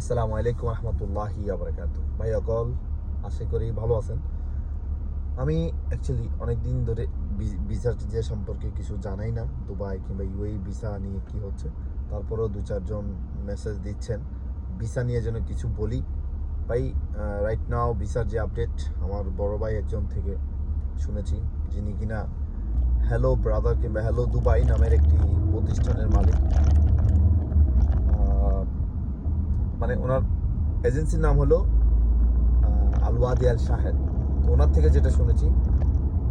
আসসালামু আলাইকুম রহমতুল্লাহি আবরাকাত ভাই, অকল? আশা করি ভালো আছেন। আমি অ্যাকচুয়ালি অনেক দিন ধরে ভিসা টিজা সম্পর্কে কিছু জানাই না, দুবাই কিংবা ইউএই ভিসা নিয়ে কি হচ্ছে, তারপরেও দু চারজন মেসেজ দিচ্ছেন। ভিসা নিয়ে যেন কিছু বলি। ভাই রাইট নাও ভিসার যে আপডেট আমার বড় ভাই একজন থেকে শুনেছি, যিনি কিনা হ্যালো ব্রাদার কিংবা হ্যালো দুবাই নামের একটি প্রতিষ্ঠানের মালিক। মানে ওনার এজেন্সির নাম হলো আলওয়াদি আল শাহেদ ওনার থেকে যেটা শুনেছি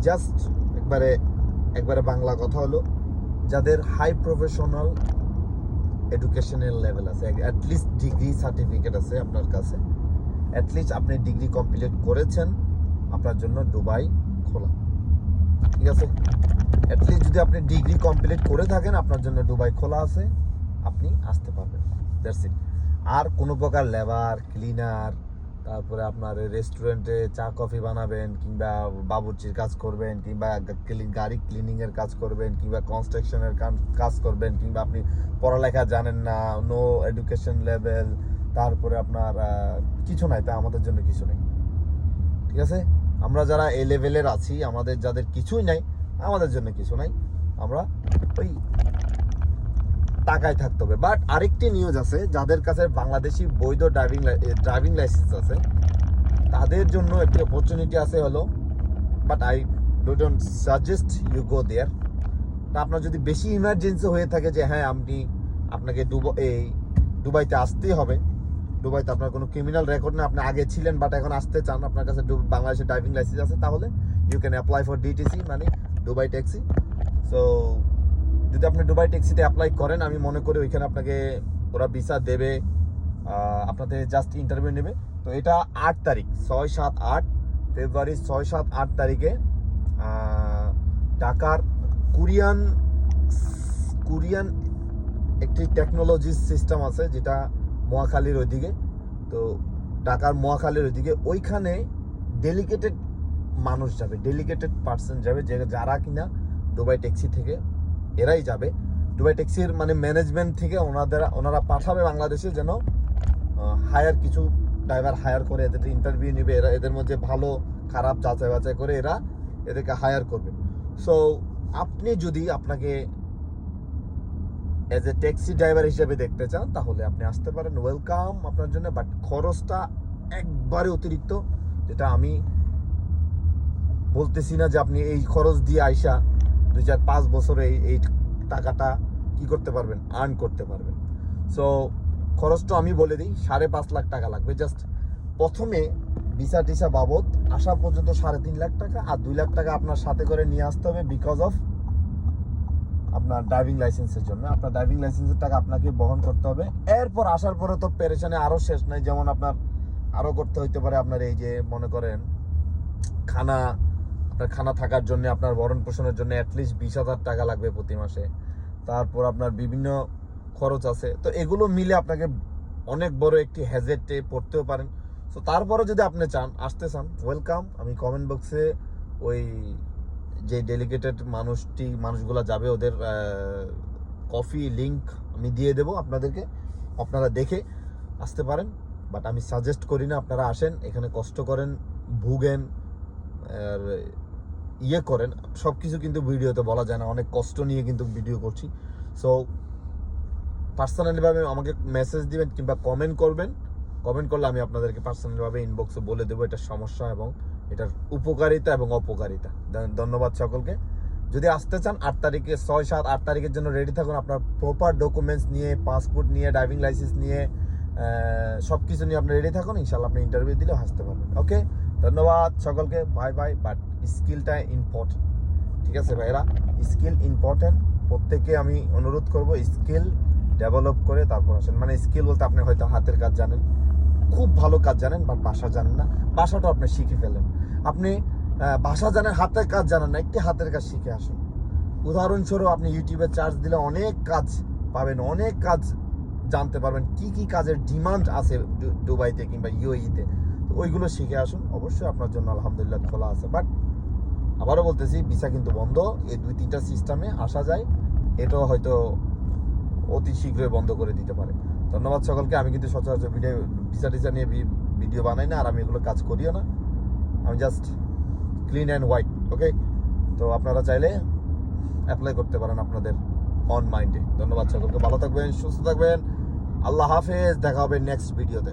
জাস্ট একবারে একবারে বাংলা কথা হলো, যাদের হাই প্রফেশনাল এডুকেশনাল লেভেল আছে অ্যাটলিস্ট ডিগ্রি সার্টিফিকেট আছে আপনার কাছে অ্যাটলিস্ট আপনি ডিগ্রি কমপ্লিট করেছেন, আপনার জন্য দুবাই খোলা। ঠিক আছে? অ্যাটলিস্ট যদি আপনি ডিগ্রি কমপ্লিট করে থাকেন, আপনার জন্য দুবাই খোলা আছে, আপনি আসতে পারবেন। দ্যাটস ইট আর কোনো প্রকার লেবার, ক্লিনার, তারপরে আপনার রেস্টুরেন্টে চা, কফি বানাবেন কিংবা বাবুর্চির কাজ করবেন কিংবা গাড়ি ক্লিনিংয়ের কাজ করবেন কিংবা কনস্ট্রাকশনের কাজ করবেন কিংবা আপনি পড়ালেখা জানেন না নো এডুকেশন লেভেল তারপরে আপনার কিছু নাই, তা আমাদের জন্য কিছু নেই। ঠিক আছে? আমরা যারা এ লেভেলের আছি, আমাদের যাদের কিছুই নাই, আমাদের জন্য কিছু নাই। আমরা ওই টাকায় থাকতে হবে। বাট আরেকটি নিউজ আছে, যাদের কাছে বাংলাদেশি বৈধ ড্রাইভিং ড্রাইভিং লাইসেন্স আছে, তাদের জন্য একটি অপরচুনিটি আছে হলো but I don't suggest you go there আপনার যদি বেশি ইমার্জেন্সি হয়ে থাকে যে হ্যাঁ আপনি, আপনাকে দুবাই এই দুবাইতে আসতেই হবে। দুবাইতে আপনার কোনো ক্রিমিনাল রেকর্ড না আপনি আগে ছিলেন বাট এখন আসতে চান, আপনার কাছে বাংলাদেশের ড্রাইভিং লাইসেন্স আছে, তাহলে you can apply for DTC মানে দুবাই ট্যাক্সি সো যদি আপনি দুবাই ট্যাক্সিতে অ্যাপ্লাই করেন, আমি মনে করি ওইখানে আপনাকে ওরা ভিসা দেবে আপনাদের জাস্ট ইন্টারভিউ নেবে। তো এটা আট তারিখ, ছয় সাত আট ফেব্রুয়ারি, ছয় সাত আট তারিখে ঢাকার কোরিয়ান কোরিয়ান একটি টেকনোলজি সিস্টেম আছে, যেটা মহাখালীর ওইদিকে। তো ঢাকার মহাখালীর ওইদিকে, ওইখানে ডেলিকেটেড মানুষ যাবে ডেলিকেটেড পার্সন যাবে, যে যারা কিনা দুবাই ট্যাক্সি থেকে এরাই যাবে। দুবাই ট্যাক্সির মানে ম্যানেজমেন্ট থেকে ওনাদের, ওনারা পাঠাবে বাংলাদেশে যেন হায়ার কিছু ড্রাইভার হায়ার করে এদের ইন্টারভিউ নেবে। এরা, এদের মধ্যে ভালো, খারাপ যাচাই বাছাই করে এরা এদেরকে হায়ার করবে। সো আপনি যদি আপনাকে এজ এ ট্যাক্সি ড্রাইভার হিসেবে দেখতে চান, তাহলে আপনি আসতে পারেন। ওয়েলকাম আপনার জন্য বাট খরচটা একবারে অতিরিক্ত, যেটা আমি বলতেছি না যে আপনি এই খরচ দিয়ে আইসা দুই চার পাঁচ বছরে এই টাকাটা কি করতে পারবেন? আর্ন করতে পারবেন। সো খরচটা আমি বলে দিই, সাড়ে পাঁচ লাখ টাকা লাগবে। জাস্ট প্রথমে ভিসা টিসা বাবদ আসা পর্যন্ত সাড়ে তিন লাখ টাকা আর দুই লাখ টাকা আপনার সাথে করে নিয়ে আসতে হবে বিকজ অফ আপনার ড্রাইভিং লাইসেন্সের জন্য। আপনার ড্রাইভিং লাইসেন্সের টাকা আপনাকে বহন করতে হবে। এরপর আসার পরে তো পেরেশানে আরও শেষ নাই, যেমন আপনার আরও করতে হইতে পারে আপনার এই যে মনে করেন, খানা আপনার খানা থাকার জন্য, আপনার ভরণ পোষণের জন্য অ্যাটলিস্ট বিশ হাজার টাকা লাগবে প্রতি মাসে। তারপর আপনার বিভিন্ন খরচ আছে। তো এগুলো মিলে আপনাকে অনেক বড় একটি হ্যাজেটে পড়তেও পারেন। তো তারপরে যদি আপনি চান, আসতে চান ওয়েলকাম আমি কমেন্ট বক্সে ওই যে ডেলিগেটেড মানুষটি, মানুষগুলো যাবে, ওদের কফি লিংক আমি দিয়ে দেবো আপনাদেরকে। আপনারা দেখে আসতে পারেন। বাট আমি সাজেস্ট করি না, আপনারা আসেন, এখানে কষ্ট করেন, ভুগেন, আর ইয়ে করেন। সব কিছু কিন্তু ভিডিওতে বলা যায় না। অনেক কষ্ট নিয়ে কিন্তু ভিডিও করছি। সো পার্সোনালিভাবে আমাকে মেসেজ দিবেন কিংবা কমেন্ট করবেন। কমেন্ট করলে আমি আপনাদেরকে পার্সোনালিভাবে ইনবক্সে বলে দেবো এটার সমস্যা এবং এটার উপকারিতা এবং অপকারিতা। ধন- ধন্যবাদ সকলকে। যদি আসতে চান, আট তারিখে, ছয় সাত, আট তারিখের জন্য রেডি থাকুন। আপনার প্রপার ডকুমেন্টস নিয়ে পাসপোর্ট নিয়ে ড্রাইভিং লাইসেন্স নিয়ে সব কিছু নিয়ে আপনি রেডি থাকুন। ইনশাল্লাহ আপনি ইন্টারভিউ দিলেও হাসতে পারবেন। ওকে ধন্যবাদ সকলকে। বাই বাই বাট স্কিলটা ইম্পর্টেন্ট ঠিক আছে ভাইরা স্কিল ইম্পর্টেন্ট প্রত্যেকে আমি অনুরোধ করব স্কিল ডেভেলপ করে তারপর আসেন। মানে স্কিল বলতে আপনি হয়তো হাতের কাজ জানেন, খুব ভালো কাজ জানেন বাট ভাষা জানেন না। ভাষাটা আপনি শিখে ফেলেন। আপনি ভাষা জানেন, হাতের কাজ জানেন না, একটি হাতের কাজ শিখে আসুন। উদাহরণস্বরূপ আপনি ইউটিউবে চার্জ দিলে অনেক কাজ পাবেন, অনেক কাজ জানতে পারবেন, কি কি কাজের ডিমান্ড আছে দুবাইতে কিংবা ইউএইতে তো। ওইগুলো শিখে আসুন। অবশ্যই আপনার জন্য আলহামদুলিল্লাহ খোলা আছে। বাট আবারও বলতেছি, ভিসা কিন্তু বন্ধ। এই দুই তিনটা সিস্টেমে আসা যায়। এটাও হয়তো অতি শীঘ্রই বন্ধ করে দিতে পারে। ধন্যবাদ সকলকে। আমি কিন্তু সচরাচর ভিডিও, ভিসা টিসা নিয়ে ভিডিও বানাই না, আর আমি এগুলো কাজ করিও না। আমি just clean and white okay তো আপনারা চাইলে অ্যাপ্লাই করতে পারেন আপনাদের অন মাইন্ডে ধন্যবাদ সকলকে। ভালো থাকবেন, সুস্থ থাকবেন। আল্লাহ হাফেজ। দেখা হবে নেক্সট ভিডিওতে